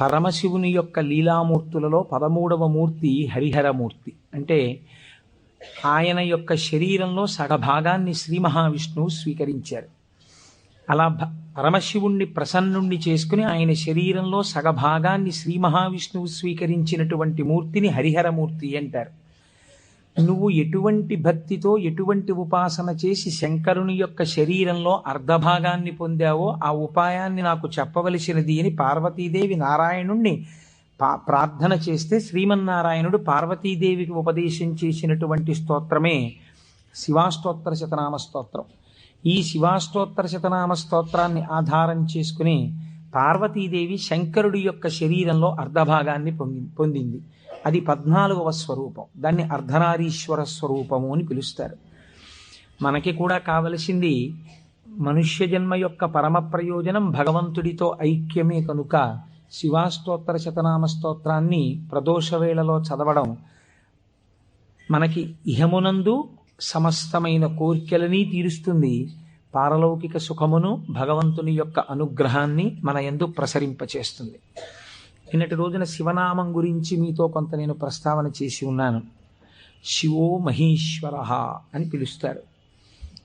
పరమశివుని యొక్క లీలామూర్తులలో పదమూడవ మూర్తి హరిహరమూర్తి. అంటే ఆయన యొక్క శరీరంలో సగభాగాన్ని శ్రీ మహావిష్ణువు స్వీకరించారు. అలా పరమశివుణ్ణి ప్రసన్నుణ్ణి చేసుకుని ఆయన శరీరంలో సగభాగాన్ని శ్రీ మహావిష్ణువు స్వీకరించినటువంటి మూర్తిని హరిహరమూర్తి అంటారు. నువ్వు ఎటువంటి భక్తితో ఎటువంటి ఉపాసన చేసి శంకరుని యొక్క శరీరంలో అర్ధభాగాన్ని పొందావో ఆ ఉపాయాన్ని నాకు చెప్పవలసినది అని పార్వతీదేవి నారాయణుణ్ణి పా- ప్రార్థన చేస్తే శ్రీమన్నారాయణుడు పార్వతీదేవికి ఉపదేశం చేసినటువంటి స్తోత్రమే శివాష్టోత్తర శతనామ స్తోత్రం. ఈ శివాష్టోత్తర శతనామ స్తోత్రాన్ని ఆధారం చేసుకుని పార్వతీదేవి శంకరుడి యొక్క శరీరంలో అర్ధభాగాన్ని పొంది పొందింది. అది పద్నాలుగవ స్వరూపం. దాన్ని అర్ధనారీశ్వర స్వరూపము అని పిలుస్తారు. మనకి కూడా కావలసింది మనుష్య జన్మ యొక్క పరమ ప్రయోజనం భగవంతుడితో ఐక్యమే కనుక శివాస్తోత్ర శతనామ స్తోత్రాన్ని ప్రదోష వేళలో చదవడం మనకి ఇహమునందు సమస్తమైన కోర్కెలని తీరుస్తుంది. పారలౌకిక సుఖమును భగవంతుని యొక్క అనుగ్రహాన్ని మన యందు ప్రసరింపచేస్తుంది. నిన్నటి రోజున శివనామం గురించి మీతో కొంత నేను ప్రస్తావన చేసి ఉన్నాను. శివో మహేశ్వర అని పిలుస్తారు.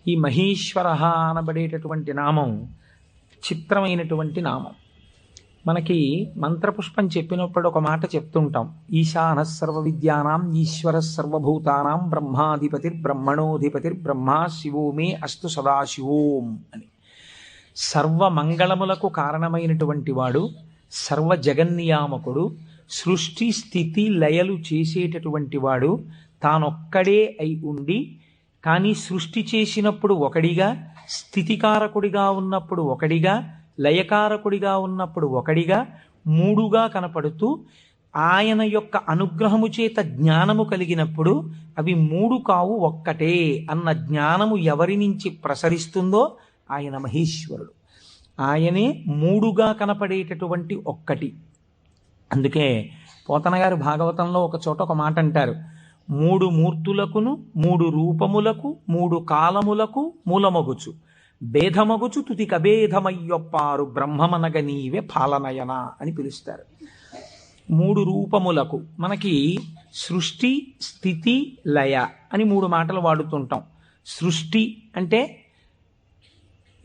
ఈ మహేశ్వర అనబడేటటువంటి నామం చిత్రమైనటువంటి నామం. మనకి మంత్రపుష్పం చెప్పినప్పుడు ఒక మాట చెప్తుంటాం. ఈశాన సర్వ విద్యానాం ఈశ్వర సర్వభూతానాం బ్రహ్మాధిపతిర్ బ్రహ్మణోధిపతిర్ బ్రహ్మ శివో మే అస్తు సదాశివోం అని. సర్వమంగళములకు కారణమైనటువంటి వాడు సర్వ జగన్నియామకుడు సృష్టి స్థితి లయలు చేసేటటువంటి వాడు తానొక్కడే అయి ఉండి కానీ సృష్టి చేసినప్పుడు ఒకడిగా స్థితికారకుడిగా ఉన్నప్పుడు ఒకడిగా లయకారకుడిగా ఉన్నప్పుడు ఒకడిగా మూడుగా కనపడుతూ ఆయన యొక్క అనుగ్రహము చేత జ్ఞానము కలిగినప్పుడు అవి మూడు కావు ఒక్కటే అన్న జ్ఞానము ఎవరి నుంచి ప్రసరిస్తుందో ఆయన మహేశ్వరుడు. ఆయనే మూడుగా కనపడేటటువంటి ఒక్కటి. అందుకే పోతనగారు భాగవతంలో ఒక చోట ఒక మాట అంటారు. మూడు మూర్తులకును మూడు రూపములకు మూడు కాలములకు మూలమగుచు. భేదమగుచు తుది కభేదమయ్యొప్పారు బ్రహ్మమనగ నీవే పాలనయన అని పిలుస్తారు. మూడు రూపములకు మనకి సృష్టి స్థితి లయ అని మూడు మాటలు వాడుతుంటాం. సృష్టి అంటే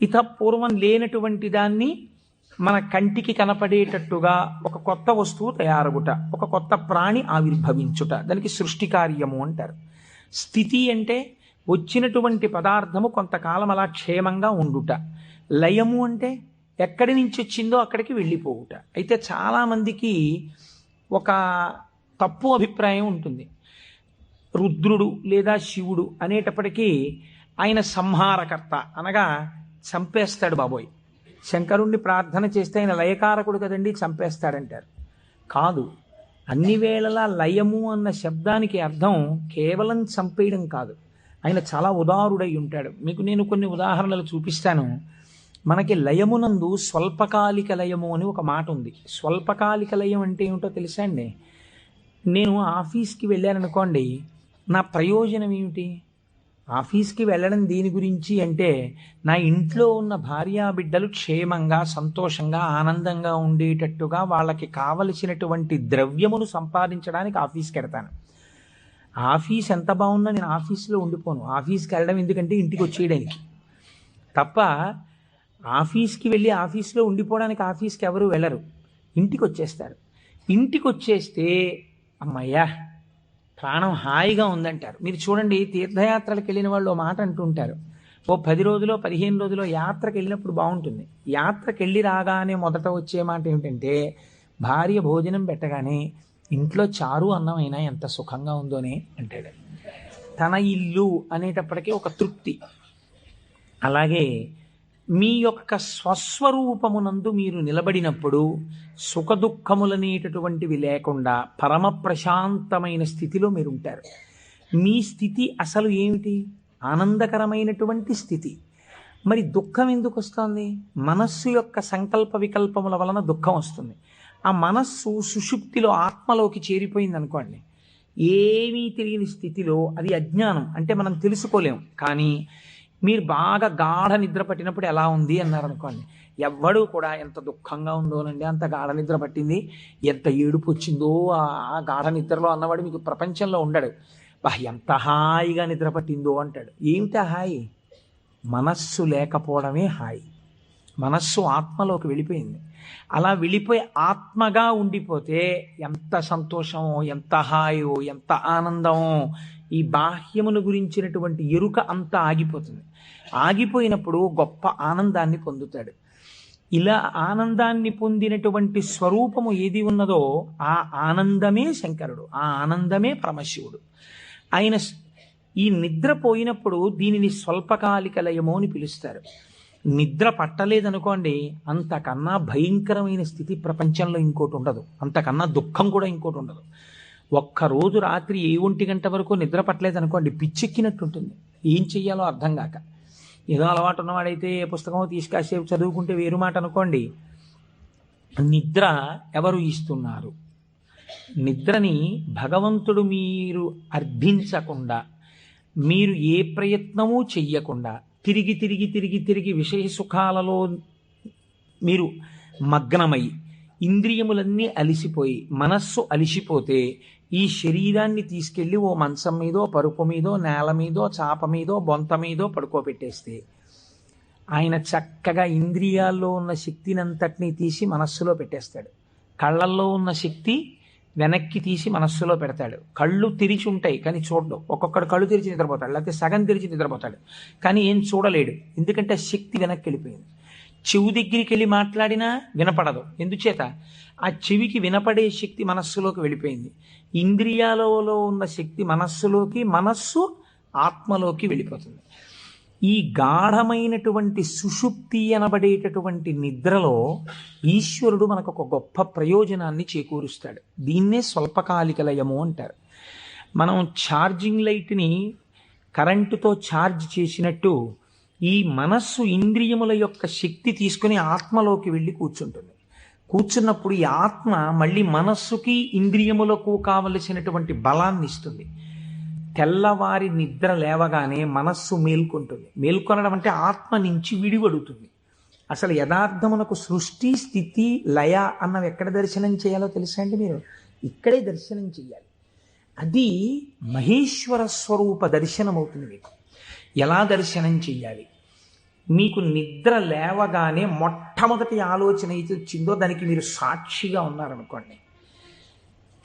ఇత పూర్వం లేనటువంటి దాన్ని మన కంటికి కనపడేటట్టుగా ఒక కొత్త వస్తువు తయారగుట ఒక కొత్త ప్రాణి ఆవిర్భవించుట. దానికి సృష్టి కార్యము అంటారు. స్థితి అంటే వచ్చినటువంటి పదార్థము కొంతకాలం అలా క్షేమంగా ఉండుట. లయము అంటే ఎక్కడి నుంచి వచ్చిందో అక్కడికి వెళ్ళిపోవుట. అయితే చాలామందికి ఒక తప్పు అభిప్రాయం ఉంటుంది. రుద్రుడు లేదా శివుడు అనేటప్పటికీ ఆయన సంహారకర్త అనగా చంపేస్తాడు బాబోయ్. శంకరుణ్ణి ప్రార్థన చేస్తే ఆయన లయకారకుడు కదండి చంపేస్తాడంటారు. కాదు అన్ని వేళలా లయము అన్న శబ్దానికి అర్థం కేవలం చంపేయడం కాదు. ఆయన చాలా ఉదారుడై ఉంటాడు. మీకు నేను కొన్ని ఉదాహరణలు చూపిస్తాను. మనకి లయమునందు స్వల్పకాలిక లయము అని ఒక మాట ఉంది. స్వల్పకాలిక లయం అంటే ఏమిటో తెలుసా అండి? నేను ఆఫీస్కి వెళ్ళాననుకోండి నా ప్రయోజనం ఏమిటి? ఆఫీస్కి వెళ్ళడం దీని గురించి అంటే నా ఇంట్లో ఉన్న భార్యా బిడ్డలు క్షేమంగా సంతోషంగా ఆనందంగా ఉండేటట్టుగా వాళ్ళకి కావలసినటువంటి ద్రవ్యమును సంపాదించడానికి ఆఫీస్కి వెడతాను ఆఫీస్ ఎంత బాగున్నా నేను ఆఫీస్లో ఉండిపోను. ఆఫీస్కి వెళ్ళడం ఎందుకంటే ఇంటికి వచ్చేయడానికి. తప్ప ఆఫీస్కి వెళ్ళి ఆఫీస్లో ఉండిపోవడానికి ఆఫీస్కి ఎవరు వెళ్ళరు. ఇంటికి వచ్చేస్తారు. ఇంటికి వచ్చేస్తే అమ్మయ్యా ప్రాణం హాయిగా ఉందంటారు. మీరు చూడండి తీర్థయాత్రలకు వెళ్ళిన వాళ్ళు మాట అంటుంటారు. ఓ పది రోజులో పదిహేను రోజులో యాత్రకు వెళ్ళినప్పుడు బాగుంటుంది. యాత్రకు వెళ్ళి రాగానే మొదట వచ్చే మాట ఏమిటంటే భార్య భోజనం పెట్టగానే ఇంట్లో చారు అన్నమైనా ఎంత సుఖంగా ఉందోనే అంటాడు. తన ఇల్లు అనేటప్పటికీ ఒక తృప్తి. అలాగే మీ యొక్క స్వస్వరూపమునందు మీరు నిలబడినప్పుడు సుఖదుఖములనేటటువంటివి లేకుండా పరమ ప్రశాంతమైన స్థితిలో మీరు ఉంటారు మీ స్థితి అసలు ఏమిటి? ఆనందకరమైనటువంటి స్థితి. మరి దుఃఖం ఎందుకు వస్తుంది? మనస్సు యొక్క సంకల్ప వికల్పముల వలన దుఃఖం వస్తుంది. ఆ మనస్సు సుషుప్తిలో ఆత్మలోకి చేరిపోయింది అనుకోండి ఏమీ తెలియని స్థితిలో అది అజ్ఞానం. అంటే మనం తెలుసుకోలేం. కానీ మీరు బాగా గాఢ నిద్ర పట్టినప్పుడు ఎలా ఉంది అన్నారు అనుకోండి. ఎవ్వడు కూడా ఎంత దుఃఖంగా ఉందోనండి అంత గాఢ నిద్ర పట్టింది. ఎంత ఏడుపు వచ్చిందో ఆ గాఢ నిద్రలో అన్నవాడు మీకు ప్రపంచంలో ఉండడు. బా ఎంత హాయిగా నిద్ర పట్టిందో అంటాడు. ఏమిటి హాయి? మనస్సు లేకపోవడమే హాయి. మనస్సు ఆత్మలోకి వెళ్ళిపోయింది. అలా వెళ్ళిపోయి ఆత్మగా ఉండిపోతే ఎంత సంతోషమో ఎంత హాయో ఎంత ఆనందమో ఈ బాహ్యమును గురించినటువంటి ఎరుక అంతా ఆగిపోతుంది. ఆగిపోయినప్పుడు గొప్ప ఆనందాన్ని పొందుతాడు. ఇలా ఆనందాన్ని పొందినటువంటి స్వరూపము ఏది ఉన్నదో ఆ ఆనందమే శంకరుడు ఆ ఆనందమే పరమశివుడు. ఆయన ఈ నిద్ర పోయినప్పుడు దీనిని స్వల్పకాలిక లయము అని పిలుస్తారు. నిద్ర పట్టలేదనుకోండి అంతకన్నా భయంకరమైన స్థితి ప్రపంచంలో ఇంకోటి ఉండదు. అంతకన్నా దుఃఖం కూడా ఇంకోటి ఉండదు. ఒక్కరోజు రాత్రి ఏ ఒంటి గంట వరకు నిద్ర పట్టలేదు అనుకోండి ఉంటుంది ఏం చెయ్యాలో అర్థం కాక. ఏదో అలవాటు ఉన్నవాడైతే ఏ పుస్తకం తీసుకాసేపు చదువుకుంటే వేరు మాట అనుకోండి. నిద్ర ఎవరు ఇస్తున్నారు? నిద్రని భగవంతుడు మీరు అర్థించకుండా మీరు ఏ ప్రయత్నమూ చెయ్యకుండా తిరిగి తిరిగి తిరిగి తిరిగి విషయ సుఖాలలో మీరు మగ్నమై ఇంద్రియములన్నీ అలిసిపోయి మనస్సు అలిసిపోతే ఈ శరీరాన్ని తీసుకెళ్ళి ఓ మంచం మీదో పరుపు మీదో నేల మీదో చాప మీదో బొంత మీదో పడుకోబెట్టేస్తే ఆయన చక్కగా ఇంద్రియాల్లో ఉన్న శక్తిని అంతటినీ తీసి మనస్సులో పెట్టేస్తాడు. కళ్ళల్లో ఉన్న శక్తి వెనక్కి తీసి మనస్సులో పెడతాడు. కళ్ళు తెరిచి ఉంటాయి కానీ చూడడు. ఒక్కొక్కడు కళ్ళు తెరిచి నిద్రపోతాడు లేకపోతే సగం తెరిచి నిద్రపోతాడు. కానీ ఏం చూడలేడు. ఎందుకంటే ఆ శక్తి వెనక్కి వెళ్ళిపోయింది. చెవు దగ్గరికి వెళ్ళి మాట్లాడినా వినపడదు. ఎందుచేత? ఆ చెవికి వినపడే శక్తి మనస్సులోకి వెళ్ళిపోయింది. ఇంద్రియాలలో ఉన్న శక్తి మనస్సులోకి మనస్సు ఆత్మలోకి వెళ్ళిపోతుంది. ఈ గాఢమైనటువంటి సుషుప్తి అనబడేటటువంటి నిద్రలో ఈశ్వరుడు మనకు ఒక గొప్ప ప్రయోజనాన్ని చేకూరుస్తాడు. దీన్నే స్వల్పకాలిక లయము అంటారు. మనం ఛార్జింగ్ లైట్ని కరెంటుతో ఛార్జ్ చేసినట్టు ఈ మనస్సు ఇంద్రియముల యొక్క శక్తి తీసుకుని ఆత్మలోకి వెళ్ళి కూర్చుంటుంది. కూర్చున్నప్పుడు ఈ ఆత్మ మళ్ళీ మనస్సుకి ఇంద్రియములకు కావలసినటువంటి బలాన్ని ఇస్తుంది. తెల్లవారి నిద్ర లేవగానే మనస్సు మేల్కొంటుంది. మేల్కొనడం అంటే ఆత్మ నుంచి విడివడుతుంది. అసలు యథార్థమునకు సృష్టి స్థితి లయ అన్నవి ఎక్కడ దర్శనం చేయాలో తెలుసా అండి మీరు? ఇక్కడే దర్శనం చేయాలి. అది మహేశ్వర స్వరూప దర్శనం అవుతుంది మీకు. ఎలా దర్శనం చేయాలి? మీకు నిద్ర లేవగానే మొట్టమొదటి ఆలోచన అయితే వచ్చిందో దానికి మీరు సాక్షిగా ఉన్నారనుకోండి.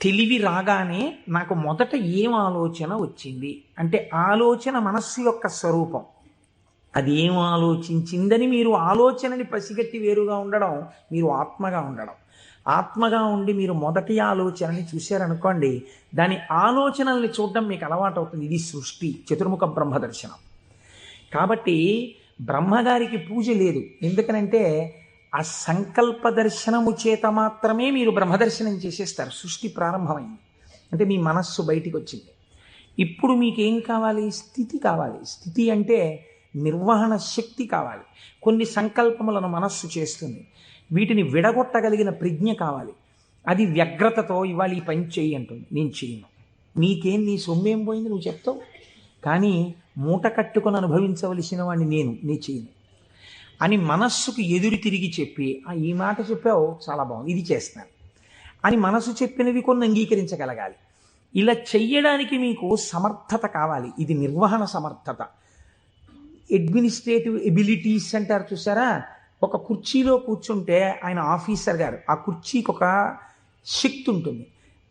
తెలివి రాగానే నాకు మొదట ఏం ఆలోచన వచ్చింది? అంటే ఆలోచన మనస్సు యొక్క స్వరూపం. అది ఏం ఆలోచించిందని మీరు ఆలోచనని పసిగట్టి వేరుగా ఉండడం మీరు ఆత్మగా ఉండడం. ఆత్మగా ఉండి మీరు మొదటి ఆలోచనని చూశారనుకోండి దాని ఆలోచనల్ని చూడడం మీకు అలవాటు అవుతుంది ఇది సృష్టి చతుర్ముఖ బ్రహ్మ దర్శనం. కాబట్టి బ్రహ్మగారికి పూజ లేదు. ఎందుకనంటే ఆ సంకల్ప దర్శనము చేత మాత్రమే మీరు బ్రహ్మదర్శనం చేసేస్తారు. సృష్టి ప్రారంభమైంది. అంటే మీ మనస్సు బయటికి వచ్చింది ఇప్పుడు మీకేం కావాలి? స్థితి కావాలి. స్థితి అంటే నిర్వహణ శక్తి కావాలి. కొన్ని సంకల్పములను మనస్సు చేస్తుంది. వీటిని విడగొట్టగలిగిన ప్రజ్ఞ కావాలి. అది వ్యగ్రతతో ఇవాళ ఈ పని చెయ్యి అంటుంది. నేను చేయను నీకేం? నీ సొమ్మేం పోయింది? నువ్వు చెప్తావు. కానీ మూట కట్టుకొని అనుభవించవలసిన వాడిని నేను నీ చేయను అని మనస్సుకు ఎదురు తిరిగి చెప్పి "ఆ, ఈ మాట చెప్పావు చాలా బాగుంది ఇది చేస్తాను అని మనసు చెప్పినవి కొన్ని అంగీకరించగలగాలి. ఇలా చెయ్యడానికి మీకు సమర్థత కావాలి ఇది నిర్వహణ సమర్థత. అడ్మినిస్ట్రేటివ్ ఎబిలిటీస్ అంటారు చూసారా? ఒక కుర్చీలో కూర్చుంటే ఆయన ఆఫీసర్ గారు ఆ కుర్చీకి ఒక శక్తి ఉంటుంది.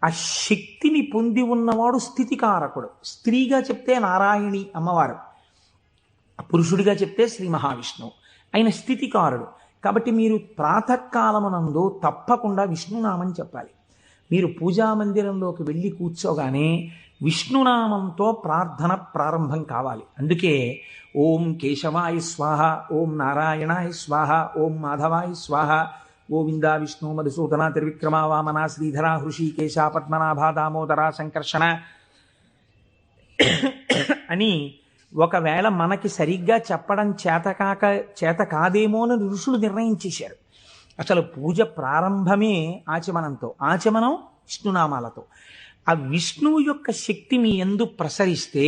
ఆ శక్తిని పొంది ఉన్నవాడు స్థితికారకుడు. స్త్రీగా చెప్తే నారాయణి అమ్మవారు. పురుషుడిగా చెప్తే శ్రీ మహావిష్ణువు. ఆయన స్థితికారుడు. కాబట్టి మీరు ప్రాతకాలమునందు తప్పకుండా విష్ణునామం చెప్పాలి. మీరు పూజా మందిరంలోకి వెళ్ళి కూర్చోగానే విష్ణునామంతో ప్రార్థన ప్రారంభం కావాలి. అందుకే ఓం కేశవాయ స్వాహ ఓం నారాయణాయ స్వాహ ఓం మాధవాయ స్వాహ గోవింద విష్ణు మధుసూదన త్రివిక్రమ వామన శ్రీధర హృషికేశ పద్మనాభ దామోదర సంకర్షణ అని ఒకవేళ మనకి సరిగ్గా చెప్పడం చేతకాక చేత కాదేమో అని ఋషులు నిర్ణయించేశారు. అసలు పూజ ప్రారంభమే ఆచమనంతో ఆచమనం విష్ణునామాలతో. ఆ విష్ణువు యొక్క శక్తి మీ ఎందు ప్రసరిస్తే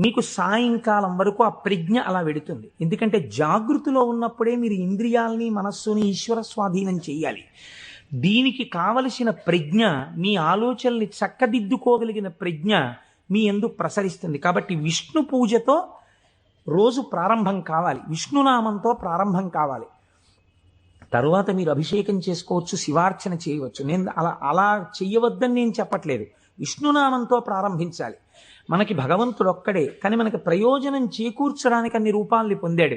మీకు సాయంకాలం వరకు ఆ ప్రజ్ఞ అలా వెడుతుంది. ఎందుకంటే జాగృతిలో ఉన్నప్పుడే మీరు ఇంద్రియాల్ని మనస్సుని ఈశ్వర స్వాధీనం చేయాలి. దీనికి కావలసిన ప్రజ్ఞ మీ ఆలోచనల్ని చక్కదిద్దుకోగలిగిన ప్రజ్ఞ మీ ఎందు ప్రసరిస్తుంది. కాబట్టి విష్ణు పూజతో రోజు ప్రారంభం కావాలి. విష్ణునామంతో ప్రారంభం కావాలి. తరువాత మీరు అభిషేకం చేసుకోవచ్చు శివార్చన చేయవచ్చు. నేను అలా అలా చెయ్యవద్దని నేను చెప్పట్లేదు. విష్ణునామంతో ప్రారంభించాలి. మనకి భగవంతుడు ఒక్కడే కానీ మనకి ప్రయోజనం చేకూర్చడానికి అన్ని రూపాల్ని పొందాడు.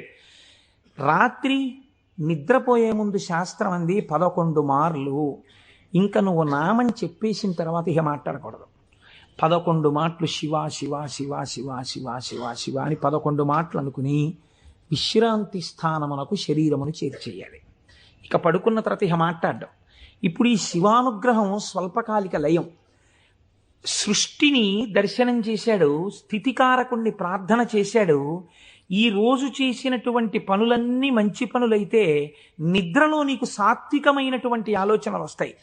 రాత్రి నిద్రపోయే ముందు శాస్త్రం అంది పదకొండు మార్లు. ఇంకా నువ్వు నామని చెప్పేసిన తర్వాత ఇక మాట్లాడకూడదు. పదకొండు మాటలు శివ శివ శివ శివ శివ శివ శివ అని పదకొండు మాటలు అనుకుని విశ్రాంతి స్థానమునకు శరీరమును చేర్చేయాలి ఇక పడుకున్న తర్వాత ఇక మాట్లాడడం. ఇప్పుడు ఈ శివానుగ్రహం స్వల్పకాలిక లయం. సృష్టిని దర్శనం చేశాడు స్థితికారకుణ్ణి ప్రార్థన చేశాడు. ఈ రోజు చేసినటువంటి పనులన్నీ మంచి పనులైతే నిద్రలో నీకు సాత్వికమైనటువంటి ఆలోచనలు వస్తాయి.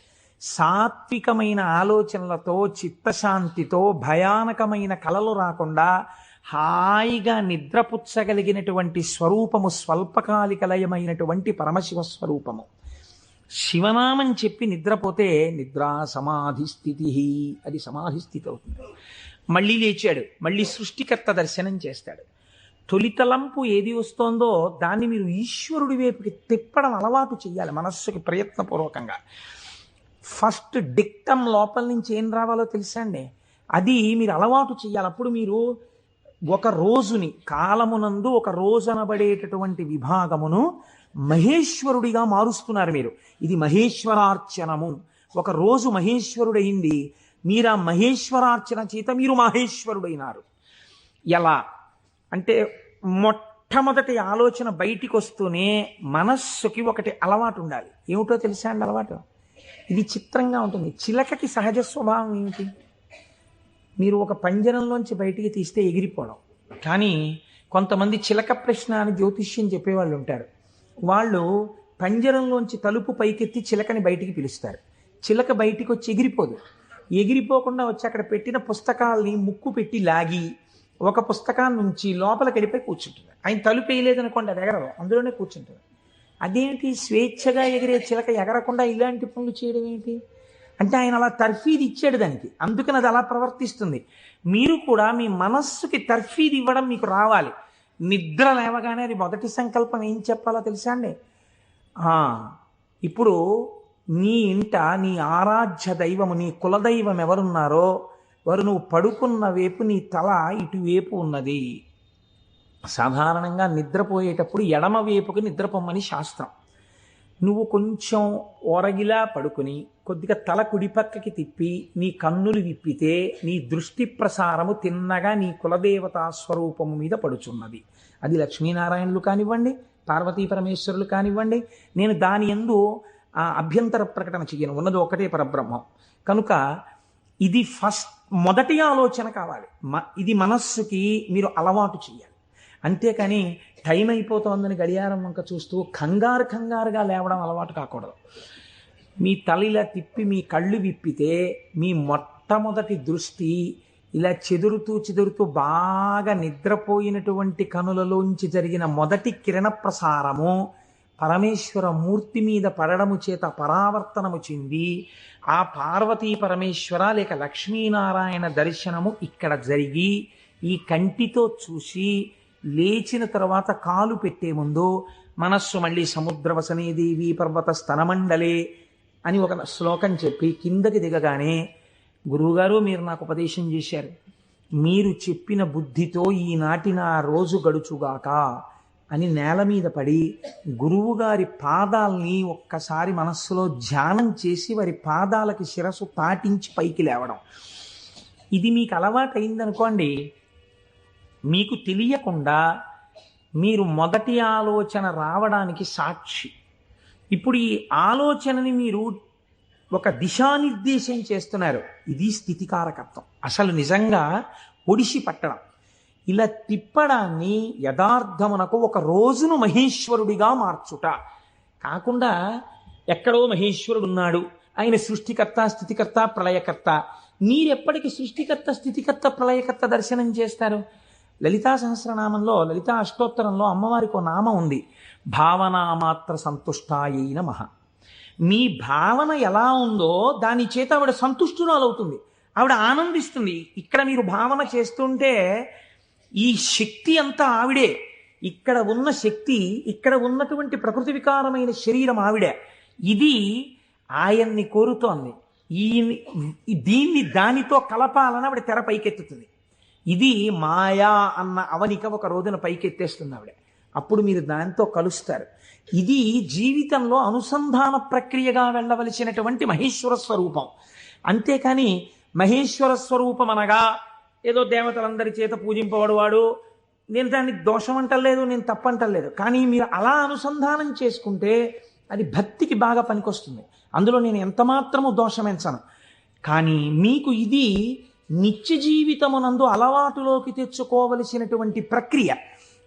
సాత్వికమైన ఆలోచనలతో చిత్తశాంతితో భయానకమైన కలలు రాకుండా హాయిగా నిద్రపుచ్చగలిగినటువంటి స్వరూపము స్వల్పకాలిక లయమైనటువంటి పరమశివ స్వరూపము. శివనామం చెప్పి నిద్రపోతే నిద్రా సమాధి స్థితి. అది సమాధి స్థితి అవుతుంది. మళ్ళీ లేచాడు. మళ్ళీ సృష్టికర్త దర్శనం చేస్తాడు. తొలితలంపు ఏది వస్తోందో దాన్ని మీరు ఈశ్వరుడి వైపుకి తిప్పడం అలవాటు చేయాలి మనస్సుకి ప్రయత్నపూర్వకంగా. ఫస్ట్ డిక్టం లోపల నుంచి ఏం రావాలో తెలుసా అండి? అది మీరు అలవాటు చేయాలి. అప్పుడు మీరు ఒక రోజుని కాలమునందు ఒక రోజు అనబడేటటువంటి విభాగమును మహేశ్వరుడిగా మారుస్తున్నారు మీరు. ఇది మహేశ్వరార్చనము. ఒక రోజు మహేశ్వరుడైంది. మీరు ఆ మహేశ్వరార్చన చేత మీరు మహేశ్వరుడైనారు. ఎలా? అంటే మొట్టమొదటి ఆలోచన బయటికి వస్తూనే మనస్సుకి ఒకటి అలవాటు ఉండాలి ఏమిటో తెలుసా అండి అలవాటు? ఇది చిత్రంగా ఉంటుంది. చిలకకి సహజ స్వభావం ఏమిటి? మీరు ఒక పంజరంలోంచి బయటికి తీస్తే ఎగిరిపోవడం. కానీ కొంతమంది చిలక ప్రశ్న అని జ్యోతిష్యం చెప్పేవాళ్ళు ఉంటారు. వాళ్ళు పంజరంలోంచి తలుపు పైకెత్తి చిలకని బయటికి పిలుస్తారు. చిలక బయటికి వచ్చి ఎగిరిపోదు. ఎగిరిపోకుండా వచ్చి అక్కడ పెట్టిన పుస్తకాల్ని ముక్కు పెట్టి లాగి ఒక పుస్తకాన్ని నుంచి లోపలికి వెళ్ళిపోయి కూర్చుంటుంది. ఆయన తలుపు వేయలేదనుకోండి అది ఎగరదు. అందులోనే కూర్చుంటుంది. అదేంటి? స్వేచ్ఛగా ఎగిరే చిలక ఎగరకుండా ఇలాంటి పనులు చేయడం ఏంటి? అంటే ఆయన అలా తర్ఫీది ఇచ్చాడు దానికి. అందుకని అది అలా ప్రవర్తిస్తుంది. మీరు కూడా మీ మనస్సుకి తర్ఫీది ఇవ్వడం మీకు రావాలి. నిద్ర లేవగానే అది మొదటి సంకల్పం ఏం చెప్పాలో తెలుసా అండి? ఇప్పుడు నీ ఇంట నీ ఆరాధ్య దైవము నీ కులదైవం ఎవరున్నారో వారు నువ్వు పడుకున్న వైపు నీ తల ఇటువైపు ఉన్నది. సాధారణంగా నిద్రపోయేటప్పుడు ఎడమ వైపుకి నిద్రపోమ్మని శాస్త్రం. నువ్వు కొంచెం ఒరగిలా పడుకుని కొద్దిగా తల కుడిపక్కకి తిప్పి నీ కన్నులు విప్పితే నీ దృష్టి ప్రసారము తిన్నగా నీ కులదేవతా స్వరూపము మీద పడుచున్నది. అది లక్ష్మీనారాయణులు కానివ్వండి పార్వతీ పరమేశ్వరులు కానివ్వండి నేను దాని ఎందు ఆ అభ్యంతర ప్రకటన చెయ్యను. ఉన్నది ఒకటే పరబ్రహ్మం. కనుక ఇది ఫస్ట్ మొదటి ఆలోచన కావాలి. మ- ఇది మనస్సుకి మీరు అలవాటు చేయాలి అంతేకాని టైం అయిపోతోందని గడియారం వంక చూస్తూ కంగారు కంగారుగా లేవడం అలవాటు కాకూడదు. మీ తల ఇలా తిప్పి మీ కళ్ళు విప్పితే మీ మొట్టమొదటి దృష్టి ఇలా చెదురుతూ చెదురుతూ బాగా నిద్రపోయినటువంటి కనులలోంచి జరిగిన మొదటి కిరణ ప్రసారము పరమేశ్వర మూర్తి మీద పడడము చేత పరావర్తనము చెంది ఆ పార్వతీ పరమేశ్వర లేక లక్ష్మీనారాయణ దర్శనము ఇక్కడ జరిగి ఈ కంటితో చూసి లేచిన తర్వాత కాలు పెట్టే ముందు మనస్సు మళ్ళీ సముద్రవసనే దేవి పర్వత స్తనమండలే అని ఒక శ్లోకం చెప్పి కిందకి దిగగానే గురువుగారు మీరు నాకు ఉపదేశం చేశారు. మీరు చెప్పిన బుద్ధితో ఈనాటి నా రోజు గడుచుగాక అని నేల మీద పడి గురువుగారి పాదాల్ని ఒక్కసారి మనస్సులో ధ్యానం చేసి వారి పాదాలకి శిరస్సు తాటించి పైకి లేవడం. ఇది మీకు అలవాటు అయిందనుకోండి మీకు తెలియకుండా మీరు మొదటి ఆలోచన రావడానికి సాక్షి. ఇప్పుడు ఈ ఆలోచనని మీరు ఒక దిశానిర్దేశం చేస్తున్నారు. ఇది స్థితికారకత్వం. అసలు నిజంగా ఒడిసి పట్టడం. ఇలా తిప్పడాన్ని యథార్థమునకు ఒక రోజును మహేశ్వరుడిగా మార్చుట. కాకుండా ఎక్కడో మహేశ్వరుడు ఉన్నాడు. ఆయన సృష్టికర్త స్థితికర్త ప్రళయకర్త. మీరెప్పటికి సృష్టికర్త స్థితికర్త ప్రళయకర్త దర్శనం చేస్తారు? లలితా సహస్రనామంలో లలితా అష్టోత్తరంలో అమ్మవారికి ఒక నామం ఉంది. భావనామాత్ర సంతుష్టాయై నమః. మీ భావన ఎలా ఉందో దాని చేత ఆవిడ సంతుష్టురాలవుతుంది ఆవిడ ఆనందిస్తుంది. ఇక్కడ మీరు భావన చేస్తుంటే ఈ శక్తి అంతా ఆవిడే. ఇక్కడ ఉన్న శక్తి ఇక్కడ ఉన్నటువంటి ప్రకృతి వికారమైన శరీరం ఆవిడే. ఇది ఆయన్ని కోరుతోంది. ఈ దీన్ని దానితో కలపాలని ఆవిడ తెర పైకెత్తుతుంది. ఇది మాయా అన్న అవనిక ఒక రోజున పైకెత్తేస్తుంది ఆవిడ అప్పుడు మీరు దాంతో కలుస్తారు. ఇది జీవితంలో అనుసంధాన ప్రక్రియగా వెళ్ళవలసినటువంటి మహేశ్వర స్వరూపం. అంతేకాని మహేశ్వర స్వరూపం అనగా ఏదో దేవతలందరి చేత పూజింపబడువాడు నేను దాన్ని దోషం అంటలేదు నేను తప్పంటలేదు కానీ మీరు అలా అనుసంధానం చేసుకుంటే అది భక్తికి బాగా పనికొస్తుంది. అందులో నేను ఎంత మాత్రము దోషమెంచను కానీ మీకు ఇది నిత్య జీవితమునందు అలవాటులోకి తెచ్చుకోవలసినటువంటి ప్రక్రియ.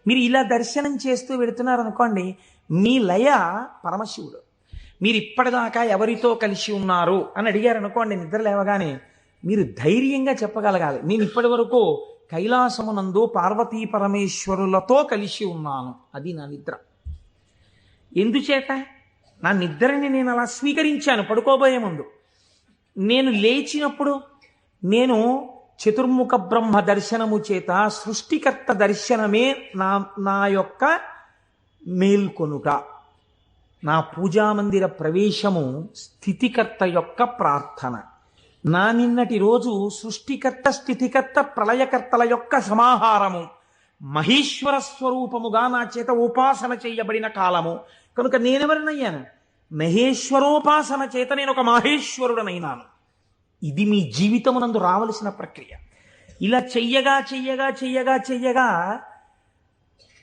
మీరు ఇలా దర్శనం చేస్తూ వెళుతున్నారనుకోండి మీ లయ పరమశివుడు. మీరు ఇప్పటిదాకా ఎవరితో కలిసి ఉన్నారు అని అడిగారు అనుకోండి నిద్ర లేవగానే మీరు ధైర్యంగా చెప్పగలగాలి. నేను ఇప్పటి వరకు కైలాసమునందు పార్వతీ పరమేశ్వరులతో కలిసి ఉన్నాను. అది నా నిద్ర. ఎందుచేత? నా నిద్రని నేను అలా స్వీకరించాను పడుకోబోయే ముందు. నేను లేచినప్పుడు నేను చతుర్ముఖ బ్రహ్మ దర్శనము చేత సృష్టికర్త దర్శనమే నా నా యొక్క మేల్కొనుట. నా పూజామందిర ప్రవేశము స్థితికర్త యొక్క ప్రార్థన. నా నిన్నటి రోజు సృష్టికర్త స్థితికర్త ప్రళయకర్తల యొక్క సమాహారము. మహేశ్వర స్వరూపముగా నా చేత ఉపాసన చేయబడిన కాలము. కనుక నేనెవరినయ్యాను? మహేశ్వరోపాసన చేత నేను ఒక మహేశ్వరుడనైనాను. ఇది మీ జీవితమునందు రావలసిన ప్రక్రియ. ఇలా చెయ్యగా చెయ్యగా చెయ్యగా చెయ్యగా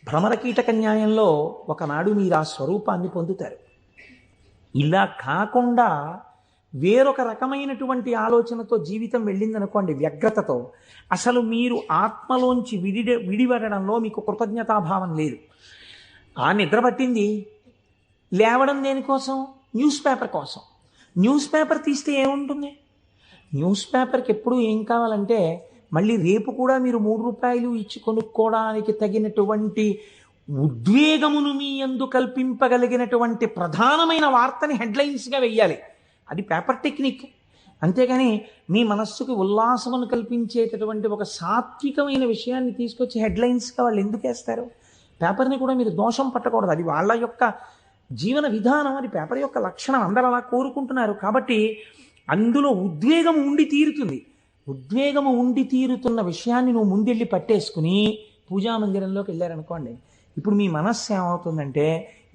భ్రమరకీటక న్యాయంలో ఒకనాడు మీరు ఆ స్వరూపాన్ని పొందుతారు. ఇలా కాకుండా వేరొక రకమైనటువంటి ఆలోచనతో జీవితం వెళ్ళిందనుకోండి వ్యగ్రతతో అసలు మీరు ఆత్మలోంచి విడి విడిపడడంలో మీకు కృతజ్ఞతాభావం లేదు. ఆ నిద్ర పట్టింది? లేవడం దేనికోసం? న్యూస్ పేపర్ కోసం. న్యూస్ పేపర్ తీస్తే ఏముంటుంది? న్యూస్ పేపర్కి ఎప్పుడు ఏం కావాలంటే మళ్ళీ రేపు కూడా మీరు మూడు రూపాయలు ఇచ్చి కొనుక్కోవడానికి తగినటువంటి ఉద్వేగమును మీ అందు కల్పింపగలిగినటువంటి ప్రధానమైన వార్తని హెడ్లైన్స్గా వెయ్యాలి. అది పేపర్ టెక్నిక్. అంతేగాని మీ మనస్సుకి ఉల్లాసమును కల్పించేటటువంటి ఒక సాత్వికమైన విషయాన్ని తీసుకొచ్చి హెడ్లైన్స్గా వాళ్ళు ఎందుకు వేస్తారు? పేపర్ని కూడా మీరు దోషం పట్టకూడదు. అది వాళ్ళ యొక్క జీవన విధానం అది పేపర్ యొక్క లక్షణం. అందరూ అలా కోరుకుంటున్నారు. కాబట్టి అందులో ఉద్వేగం ఉండి తీరుతుంది. ఉద్వేగము ఉండి తీరుతున్న విషయాన్ని నువ్వు ముందెళ్ళి పట్టేసుకుని పూజా మందిరంలోకి వెళ్ళారనుకోండి. ఇప్పుడు మీ మనస్సు ఏమవుతుందంటే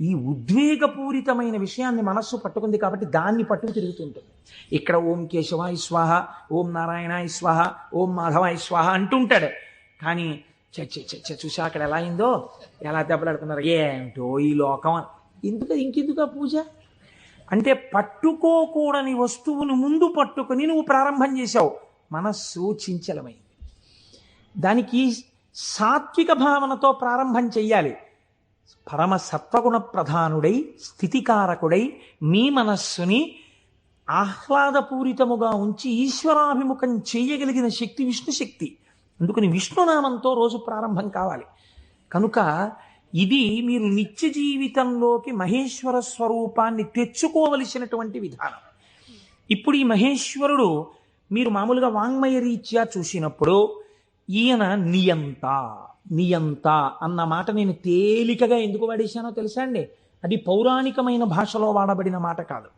ఈ ఉద్వేగపూరితమైన విషయాన్ని మనస్సు పట్టుకుంది కాబట్టి దాన్ని పట్టుకు తిరుగుతుంటుంది ఇక్కడ ఓం కేశవాయ స్వాహ ఓం నారాయణాయ స్వాహ ఓం మాధవాయ స్వాహ అంటుంటాడు. కానీ చచ్చ చచ్చ చూసా అక్కడ ఎలా అయిందో? ఎలా దెబ్బలాడుకున్నారు? ఏంటో ఈ లోకం ఎందుకు ఇంకెందుకు ఆ పూజ? అంటే పట్టుకోకూడని వస్తువును ముందు పట్టుకొని నువ్వు ప్రారంభం చేశావు. మనస్సు చించలమైంది. దానికి సాత్విక భావనతో ప్రారంభం చెయ్యాలి. పరమ సత్వగుణ ప్రధానుడై స్థితికారకుడై మీ మనస్సుని ఆహ్లాదపూరితముగా ఉంచి ఈశ్వరాభిముఖం చేయగలిగిన శక్తి విష్ణు శక్తి. అందుకని విష్ణునామంతో రోజు ప్రారంభం కావాలి. కనుక ఇది మీరు నిత్య జీవితంలోకి మహేశ్వర స్వరూపాన్ని తెచ్చుకోవలసినటువంటి విధానం. ఇప్పుడు ఈ మహేశ్వరుడు మీరు మామూలుగా వాంగ్మయ రీత్యా చూసినప్పుడు ఈయన నియంత నియంత అన్న మాట నేను తేలికగా ఎందుకు వాడేశానో తెలుసా అండి? అది పౌరాణికమైన భాషలో వాడబడిన మాట కాదు.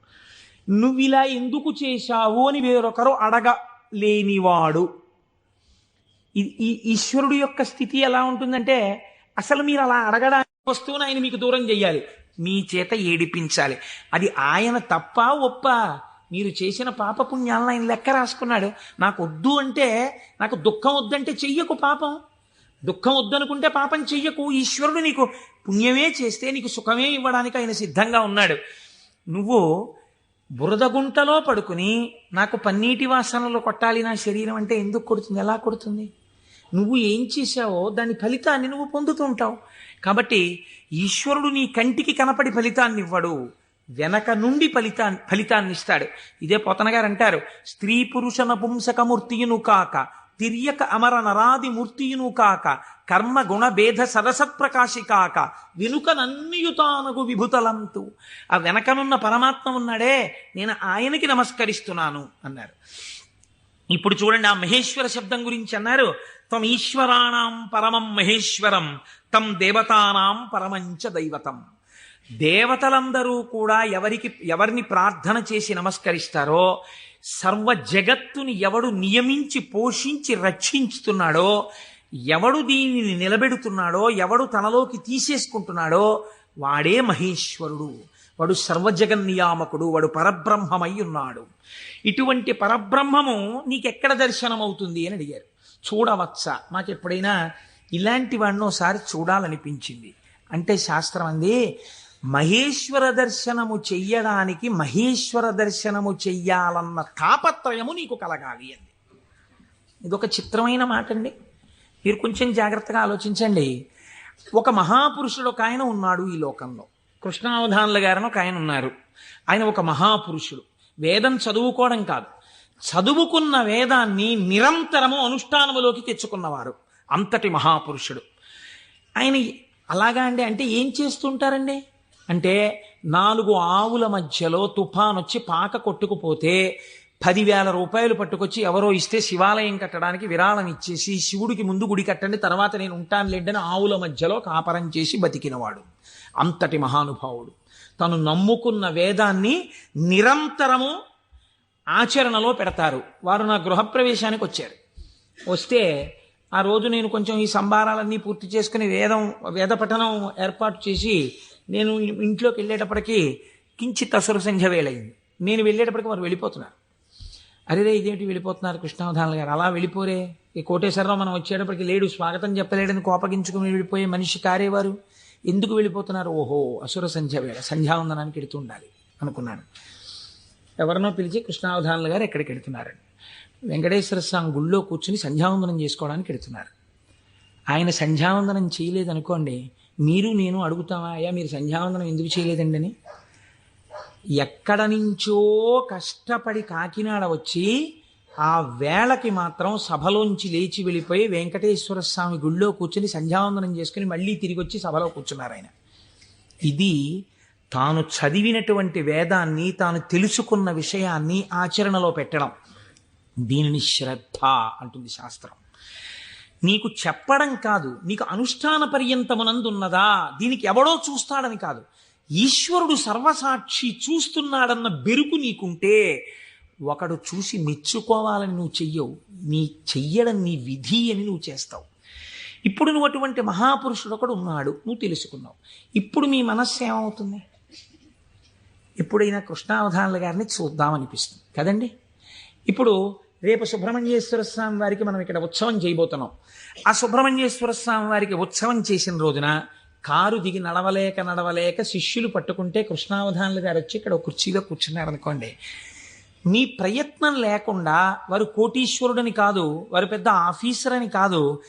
నువ్వు ఇలా ఎందుకు చేశావు అని వేరొకరు అడగలేనివాడు. ఈ ఈశ్వరుడు యొక్క స్థితి ఎలా ఉంటుందంటే అసలు మీరు అలా అడగడానికి వస్తువును ఆయన మీకు దూరం చెయ్యాలి మీ చేత ఏడిపించాలి. అది ఆయన తప్ప ఒప్ప? మీరు చేసిన పాపపుణ్యాలను ఆయన లెక్క రాసుకున్నాడు. నాకు వద్దు అంటే నాకు దుఃఖం వద్దంటే చెయ్యకు పాపం. దుఃఖం వద్దనుకుంటే పాపం చెయ్యకు. ఈశ్వరుడు నీకు పుణ్యమే చేస్తే నీకు సుఖమే ఇవ్వడానికి ఆయన సిద్ధంగా ఉన్నాడు. నువ్వు బురద గుంటలో పడుకుని నాకు పన్నీటి వాసనలు కొట్టాలి నా శరీరం అంటే ఎందుకు కొడుతుంది? ఎలా కొడుతుంది? నువ్వు ఏం చేశావో దాని ఫలితాన్ని నువ్వు పొందుతుంటావు కాబట్టి ఈశ్వరుడు నీ కంటికి కనపడి ఫలితాన్ని ఇవ్వడు. వెనక నుండి ఫలితాన్ని ఫలితాన్ని ఇస్తాడు. ఇదే పోతనగారు అంటారు స్త్రీ పురుష నపుంసకమూర్తియును కాక తిర్యక అమర నరాది మూర్తియును కాక కర్మ గుణ భేద సరసత్ప్రకాశి కాక వెనుకనన్నియుతానగు విభుతలంతు. ఆ వెనకనున్న పరమాత్మ ఉన్నాడే నేను ఆయనకి నమస్కరిస్తున్నాను అన్నారు. ఇప్పుడు చూడండి ఆ మహేశ్వర శబ్దం గురించి అన్నారు త్వమీశ్వరాణం పరమం మహేశ్వరం తం దేవతానాం పరమంచ దైవతం. దేవతలందరూ కూడా ఎవరికి ఎవరిని ప్రార్థన చేసి నమస్కరిస్తారో సర్వ జగత్తుని ఎవడు నియమించి పోషించి రక్షించుతున్నాడో ఎవడు దీనిని నిలబెడుతున్నాడో ఎవడు తనలోకి తీసేసుకుంటున్నాడో వాడే మహేశ్వరుడు. వాడు సర్వజగన్నియామకుడు వాడు పరబ్రహ్మమై ఉన్నాడు. ఇటువంటి పరబ్రహ్మము నీకెక్కడ దర్శనమవుతుంది అని అడిగారు. చూడవచ్చా. నాకు ఎప్పుడైనా ఇలాంటి వాడిని ఒకసారి చూడాలనిపించింది. అంటే శాస్త్రం అంది మహేశ్వర దర్శనము చెయ్యడానికి మహేశ్వర దర్శనము చెయ్యాలన్న తాపత్రయము నీకు కలగాలి అంది. ఇదొక చిత్రమైన మాట అండి మీరు కొంచెం జాగ్రత్తగా ఆలోచించండి. ఒక మహాపురుషుడు ఒక ఆయన ఉన్నాడు ఈ లోకంలో. కృష్ణావధానుల గారిని ఒక ఆయన ఉన్నారు. ఆయన ఒక మహాపురుషుడు. వేదం చదువుకోవడం కాదు. చదువుకున్న వేదాన్ని నిరంతరము అనుష్ఠానములోకి తెచ్చుకున్నవారు. అంతటి మహాపురుషుడు. ఆయన అలాగా అండి అంటే ఏం చేస్తుంటారండి? అంటే నాలుగు ఆవుల మధ్యలో తుఫాన్ వచ్చి పాక కొట్టుకుపోతే పదివేల రూపాయలు పట్టుకొచ్చి ఎవరో ఇస్తే శివాలయం కట్టడానికి విరాళం ఇచ్చేసి శివుడికి ముందు గుడి కట్టండి తర్వాత నేను ఉంటాను లేండని ఆవుల మధ్యలో కాపరం చేసి బతికినవాడు. అంతటి మహానుభావుడు. తను నమ్ముకున్న వేదాన్ని నిరంతరము ఆచరణలో పెడతారు. వారు నా గృహప్రవేశానికి వచ్చారు. వస్తే ఆ రోజు నేను కొంచెం ఈ సంబారాలన్నీ పూర్తి చేసుకుని వేదం వేద పఠనం ఏర్పాటు చేసి నేను ఇంట్లోకి వెళ్ళేటప్పటికి కించిత్ అసుర సంధ్య వేలైంది. నేను వెళ్ళేటప్పటికి వారు వెళ్ళిపోతున్నారు. అరేరే ఇదేంటి వెళ్ళిపోతున్నారు కృష్ణావధానులు గారు? అలా వెళ్ళిపోరే. ఈ కోటేశ్వరరావు మనం వచ్చేటప్పటికి లేడు స్వాగతం చెప్పలేడని కోపగించుకుని వెళ్ళిపోయే మనిషి కారేవారు ఎందుకు వెళ్ళిపోతున్నారు? ఓహో అసుర సంధ్య వేళ సంధ్యావందనానికి ఎడుతూ ఉండాలి అనుకున్నాను. ఎవరినో పిలిచి కృష్ణావధానులు గారు ఎక్కడికి వెళుతున్నారండి వెంకటేశ్వర స్వామి గుళ్ళో కూర్చుని సంధ్యావందనం చేసుకోవడానికి వెళుతున్నారు. ఆయన సంధ్యావందనం చేయలేదనుకోండి మీరు నేను అడుగుతామా అయ్యా మీరు సంధ్యావందనం ఎందుకు చేయలేదండి? అని. ఎక్కడ నుంచో కష్టపడి కాకినాడ వచ్చి ఆ వేళకి మాత్రం సభలోంచి లేచి వెళ్ళిపోయి వెంకటేశ్వర స్వామి గుళ్ళో కూర్చుని సంధ్యావందనం చేసుకుని మళ్ళీ తిరిగి వచ్చి సభలో కూర్చున్నారు ఆయన. ఇది తాను చదివినటువంటి వేదాన్ని తాను తెలుసుకున్న విషయాన్ని ఆచరణలో పెట్టడం. దీనిని శ్రద్ధ అంటుంది శాస్త్రం. నీకు చెప్పడం కాదు నీకు అనుష్ఠాన పర్యంతమునందున్నదా? దీనికి ఎవడో చూస్తాడని కాదు. ఈశ్వరుడు సర్వసాక్షి చూస్తున్నాడన్న బెరుకు నీకుంటే ఒకడు చూసి మెచ్చుకోవాలని నువ్వు చెయ్యవు. నీ చెయ్యడం నీ విధి అని నువ్వు చేస్తావు. ఇప్పుడు నువ్వు అటువంటి మహాపురుషుడు ఒకడు ఉన్నాడు నువ్వు తెలుసుకున్నావు. ఇప్పుడు మీ మనస్సు ఏమవుతుంది? ఎప్పుడైనా కృష్ణావధానుల గారిని చూద్దామనిపిస్తుంది. కదండి? ఇప్పుడు రేపు సుబ్రహ్మణ్యేశ్వర స్వామి వారికి మనం ఇక్కడ ఉత్సవం చేయబోతున్నాం. ఆ సుబ్రహ్మణ్యేశ్వర స్వామి వారికి ఉత్సవం చేసిన రోజున కారు దిగి నడవలేక నడవలేక శిష్యులు పట్టుకుంటే కృష్ణావధానులు గారు వచ్చి ఇక్కడ కుర్చీలో కూర్చున్నారు అనుకోండి మీ ప్రయత్నం లేకుండా వారు కోటీశ్వరుడని కాదు వారు పెద్ద ఆఫీసర్ అని కాదు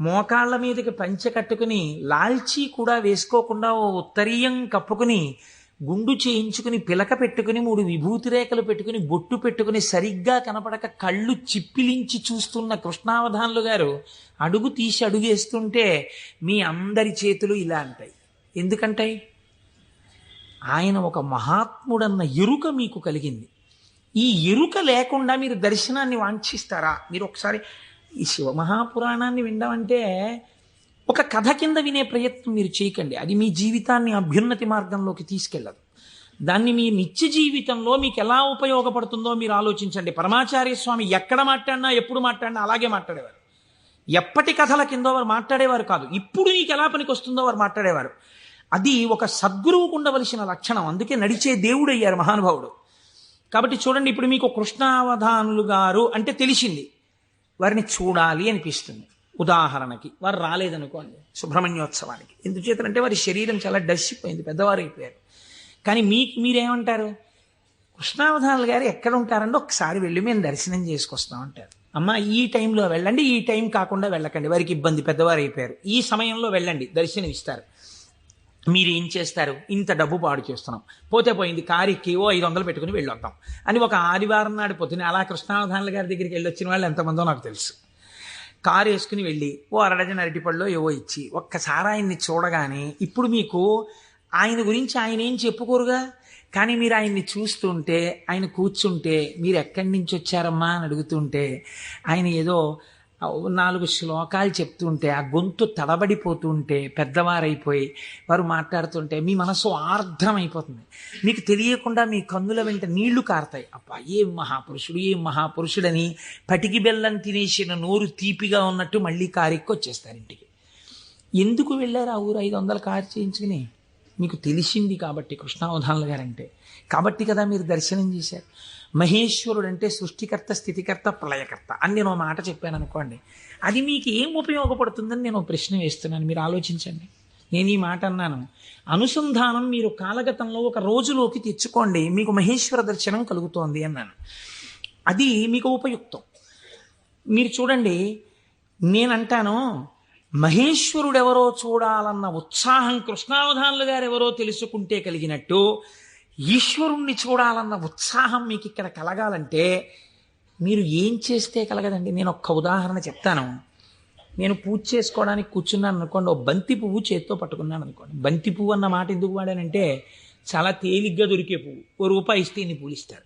మోకాళ్ళ మీదకి పంచె కట్టుకుని లాల్చీ కూడా వేసుకోకుండా ఓ ఉత్తరీయం కప్పుకుని గుండు చేయించుకుని పిలక పెట్టుకుని మూడు విభూతి రేఖలు పెట్టుకుని బొట్టు పెట్టుకుని సరిగ్గా కనపడక కళ్ళు చిప్పిలించి చూస్తున్న కృష్ణావధానులు గారు అడుగు తీసి అడుగేస్తుంటే మీ అందరి చేతులు ఇలా అంటాయి. ఎందుకంటాయి? ఆయన ఒక మహాత్ముడన్న ఎరుక మీకు కలిగింది. ఈ ఎరుక లేకుండా మీరు దర్శనాన్ని వాంఛిస్తారా? మీరు ఒకసారి ఈ శివ మహాపురాణాన్ని వినడమంటే ఒక కథ కింద వినే ప్రయత్నం మీరు చేయకండి. అది మీ జీవితాన్ని అభ్యున్నతి మార్గంలోకి తీసుకెళ్ళదు. దాన్ని మీ నిత్య జీవితంలో మీకు ఎలా ఉపయోగపడుతుందో మీరు ఆలోచించండి. పరమాచార్య స్వామి ఎక్కడ మాట్లాడినా ఎప్పుడు మాట్లాడినా అలాగే మాట్లాడేవారు. ఎప్పటి కథల కింద వారు మాట్లాడేవారు కాదు. ఇప్పుడు నీకు ఎలా పనికి వస్తుందో వారు మాట్లాడేవారు. అది ఒక సద్గురువుకు ఉండవలసిన లక్షణం. అందుకే నడిచే దేవుడు అయ్యారు మహానుభావుడు. కాబట్టి చూడండి ఇప్పుడు మీకు కృష్ణావధానులు గారు అంటే తెలిసింది. వారిని చూడాలి అనిపిస్తుంది. ఉదాహరణకి వారు రాలేదనుకోండి సుబ్రహ్మణ్యోత్సవానికి. ఎందుచేతంటే వారి శరీరం చాలా డస్సిపోయింది పెద్దవారు అయిపోయారు. కానీ మీకు మీరేమంటారు? కృష్ణావధానులు గారు ఎక్కడ ఉంటారంటే ఒకసారి వెళ్ళి మేము దర్శనం చేసుకొస్తాం అంటారు. అమ్మ ఈ టైంలో వెళ్ళండి ఈ టైం కాకుండా వెళ్ళకండి. వారికి ఇబ్బంది పెద్దవారు అయిపోయారు. ఈ సమయంలో వెళ్ళండి దర్శనం ఇస్తారు మీరు ఏం చేస్తారు? ఇంత డబ్బు పాడు చేస్తున్నాం. పోతే పోయింది కారికి ఓ ఐదు వందలు పెట్టుకుని వెళ్ళొద్దాం. అని ఒక ఆదివారం నాడు పొద్దున అలా కృష్ణావధానుల గారి దగ్గరికి వెళ్ళి వచ్చిన వాళ్ళు ఎంతమందో నాకు తెలుసు. కారు వేసుకుని వెళ్ళి ఓ అరడజన అరటిపళ్ళు ఏవో ఇచ్చి ఒక్కసారి ఆయన్ని చూడగానే ఇప్పుడు మీకు ఆయన గురించి ఆయన ఏం చెప్పుకోరుగా? కానీ మీరు ఆయన్ని చూస్తుంటే ఆయన కూర్చుంటే మీరు ఎక్కడి నుంచి వచ్చారమ్మా అని అడుగుతుంటే ఆయన ఏదో నాలుగు శ్లోకాలు చెప్తుంటే ఆ గొంతు తడబడిపోతుంటే పెద్దవారైపోయి వారు మాట్లాడుతుంటే మీ మనసు ఆర్ద్రమైపోతుంది. మీకు తెలియకుండా మీ కన్నుల వెంట నీళ్ళు కారుతాయి. అబ్బా ఏం మహాపురుషుడు ఏం మహాపురుషుడని పటికి బెల్లం తినేసిన నోరు తీపిగా ఉన్నట్టు మళ్ళీ కారెక్కి వచ్చేస్తారు ఇంటికి. ఎందుకు వెళ్ళారు ఆ ఊరు ఐదు వందలు కారు చేయించుకుని? మీకు తెలిసింది కాబట్టి కృష్ణావధానులు గారంటే. కాబట్టి కదా మీరు దర్శనం చేశారు. మహేశ్వరుడు అంటే సృష్టికర్త స్థితికర్త ప్రళయకర్త. అని నేను ఒక మాట చెప్పాను అనుకోండి. అది మీకు ఏం ఉపయోగపడుతుందని నేను ఒక ప్రశ్న వేస్తున్నాను. మీరు ఆలోచించండి. నేను ఈ మాట అన్నాను. అనుసంధానం మీరు కాలగతంలో ఒక రోజులోకి తెచ్చుకోండి. మీకు మహేశ్వర దర్శనం కలుగుతోంది అన్నాను. అది మీకు ఉపయుక్తం. మీరు చూడండి నేనంటాను మహేశ్వరుడెవరో చూడాలన్న ఉత్సాహం కృష్ణావధానులు గారు ఎవరో తెలుసుకుంటే కలిగినట్టు ఈశ్వరుణ్ణి చూడాలన్న ఉత్సాహం మీకు ఇక్కడ కలగాలంటే మీరు ఏం చేస్తే కలగదండి? నేను ఒక్క ఉదాహరణ చెప్తాను. నేను పూజ చేసుకోవడానికి కూర్చున్నాను అనుకోండి ఓ బంతి పువ్వు చేత్తో పట్టుకున్నాను అనుకోండి. బంతి పువ్వు అన్న మాట ఎందుకు వాడానంటే చాలా తేలిగ్గా దొరికే పువ్వు. ఓ రూపాయి ఇస్తే ఇన్ని పూలు ఇస్తారు.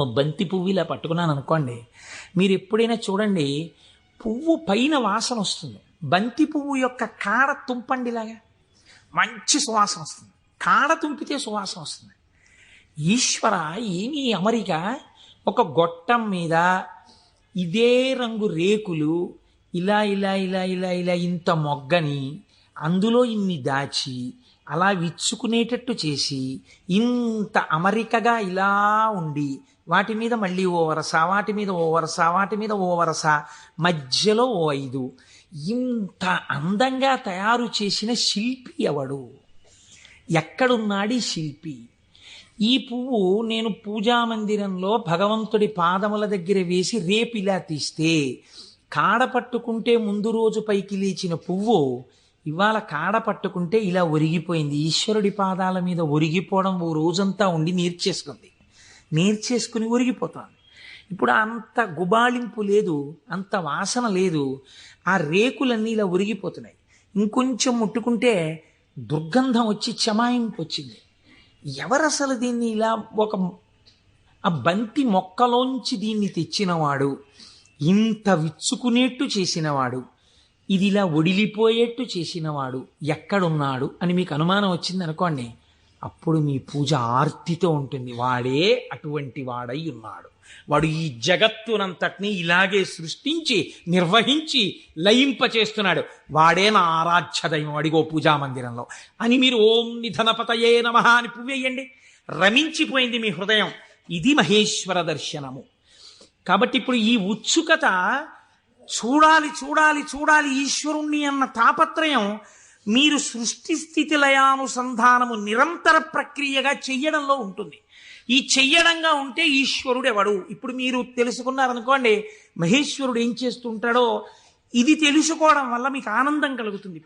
ఓ బంతి పువ్వు ఇలా పట్టుకున్నాను అనుకోండి మీరు ఎప్పుడైనా చూడండి పువ్వు పైన వాసన వస్తుంది. బంతి పువ్వు యొక్క కాడ తుంపండిలాగా మంచి సువాసన వస్తుంది. కాడ తుంపితే సువాసన వస్తుంది. ఈశ్వర ఏమి అమరిక ఒక గొట్టం మీద ఇదే రంగు రేకులు ఇలా ఇలా ఇలా ఇలా ఇలా ఇంత మొగ్గని అందులో ఇన్ని దాచి అలా విచ్చుకునేటట్టు చేసి ఇంత అమరికగా ఇలా ఉండి వాటి మీద మళ్ళీ ఓ వరస వాటి మీద ఓ వరస వాటి మీద ఓ వరస మధ్యలో ఓ ఐదు. ఇంత అందంగా తయారు చేసిన శిల్పి ఎవడు? ఎక్కడున్నాడి శిల్పి? ఈ పువ్వు నేను పూజా మందిరంలో భగవంతుడి పాదముల దగ్గర వేసి రేపు ఇలా తీస్తే కాడ పట్టుకుంటే ముందు రోజు పైకి లేచిన పువ్వు ఇవాళ కాడ పట్టుకుంటే ఇలా ఒరిగిపోయింది. ఈశ్వరుడి పాదాల మీద ఒరిగిపోవడం ఓ రోజంతా ఉండి నేర్చేసుకుంది. నేర్చేసుకుని ఒరిగిపోతుంది. ఇప్పుడు అంత గుబాళింపు లేదు అంత వాసన లేదు. ఆ రేకులన్నీ ఇలా ఒరిగిపోతున్నాయి. ఇంకొంచెం ముట్టుకుంటే దుర్గంధం వచ్చి చమాయింపు వచ్చింది. ఎవరసలు దీన్ని ఇలా ఒక ఆ బంతి మొక్కలోంచి దీన్ని తెచ్చినవాడు? ఇంత విచ్చుకునేట్టు చేసినవాడు. ఇది ఇలా ఒడిలిపోయేట్టు చేసినవాడు ఎక్కడున్నాడు అని మీకు అనుమానం వచ్చింది అనుకోండి అప్పుడు మీ పూజ ఆర్తితో ఉంటుంది. వాడే అటువంటి వాడై ఉన్నాడు. వాడు ఈ జగత్తునంతటినీ ఇలాగే సృష్టించి నిర్వహించి లయింప చేస్తున్నాడు వాడే నా ఆరాధ్య దైవం. అడిగో పూజా మందిరంలో. అని మీరు ఓం నిధనపతయే నమ అని పువ్వేయండి. రమించిపోయింది మీ హృదయం. ఇది మహేశ్వర దర్శనము. కాబట్టి ఇప్పుడు ఈ ఉత్సుకత చూడాలి చూడాలి చూడాలి ఈశ్వరుణ్ణి అన్న తాపత్రయం మీరు సృష్టి స్థితి లయానుసంధానము నిరంతర ప్రక్రియగా చెయ్యడంలో ఉంటుంది. ఈ చెయ్యడంగా ఉంటే ఈశ్వరుడు ఎవడు? ఇప్పుడు మీరు తెలుసుకున్నారనుకోండి మహేశ్వరుడు ఏం చేస్తుంటాడో ఇది తెలుసుకోవడం వల్ల మీకు ఆనందం కలుగుతుంది ఇప్పుడు.